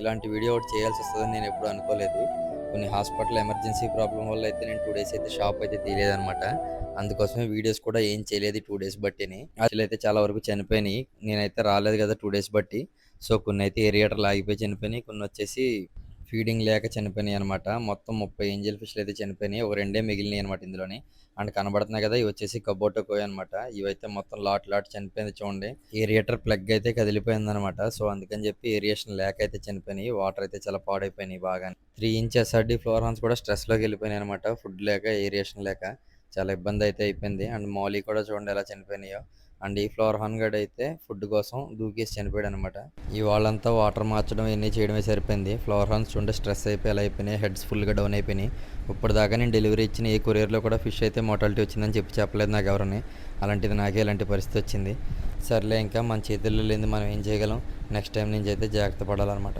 ఇలాంటి వీడియో ఒకటి చేయాల్సి వస్తుందని నేను ఎప్పుడు అనుకోలేదు. కొన్ని హాస్పిటల్ ఎమర్జెన్సీ ప్రాబ్లం వల్ల అయితే నేను టూ డేస్ అయితే షాప్ అయితే తీయలేదన్నమాట. అందుకోసమే వీడియోస్ కూడా ఏం చేయలేదు టూ డేస్ బట్టిని. అసలు అయితే చాలా వరకు చనిపోయినాయి. నేనైతే రాలేదు కదా టూ డేస్ బట్టి. సో కొన్ని అయితే ఏరియేటర్లు ఆగిపోయి చనిపోయినాయి. కొన్ని వచ్చేసి ఫీడింగ్ లేక చనిపోయినాయి అనమాట మొత్తం ముప్పై ఏంజల్ ఫిష్లు అయితే చనిపోయినాయి. ఒక రెండే మిగిలినాయి అనమాట ఇందులోని. అండ్ కనబడుతున్నాయి కదా ఇవి వచ్చేసి కబోటో కోయ్ అనమాట ఇవైతే మొత్తం లాట్ లాట్ చనిపోయింది చూడండి. ఏరియేటర్ ప్లగ్ అయితే కదిలిపోయింది అనమాట సో అందుకని చెప్పి ఏరియేషన్ లేక అయితే చనిపోయినాయి. వాటర్ అయితే చాలా పాడైపోయినాయి బాగా three inch SRD flower horns కూడా స్ట్రెస్లోకి వెళ్ళిపోయినాయి అనమాట ఫుడ్ లేక ఏరియేషన్ లేక చాలా ఇబ్బంది అయితే అయిపోయింది. అండ్ మౌలీ కూడా చూడండి ఎలా చనిపోయినాయో. అండ్ ఈ ఫ్లవర్ హాన్ గడ్ అయితే ఫుడ్ కోసం దూకేసి చనిపోయాడు అనమాట ఈ వాళ్ళంతా వాటర్ మార్చడం ఇవన్నీ చేయడమే సరిపోయింది. ఫ్లవర్ హాన్స్ చూడండి స్ట్రెస్ అయిపోయి ఎలా అయిపోయినాయి. హెడ్స్ ఫుల్గా డౌన్ అయిపోయినాయి. ఇప్పుడు దాకా నేను డెలివరీ ఇచ్చిన ఏ కొరియర్లో కూడా ఫిష్ అయితే మోటాలిటీ వచ్చిందని చెప్పి చెప్పలేదు నాకు ఎవరని. అలాంటిది నాకే ఇలాంటి పరిస్థితి వచ్చింది. సర్లే ఇంకా మన చేతుల్లో లేని మనం ఏం చేయగలం? నెక్స్ట్ టైం నుంచి అయితే జాగ్రత్త పడాలన్నమాట.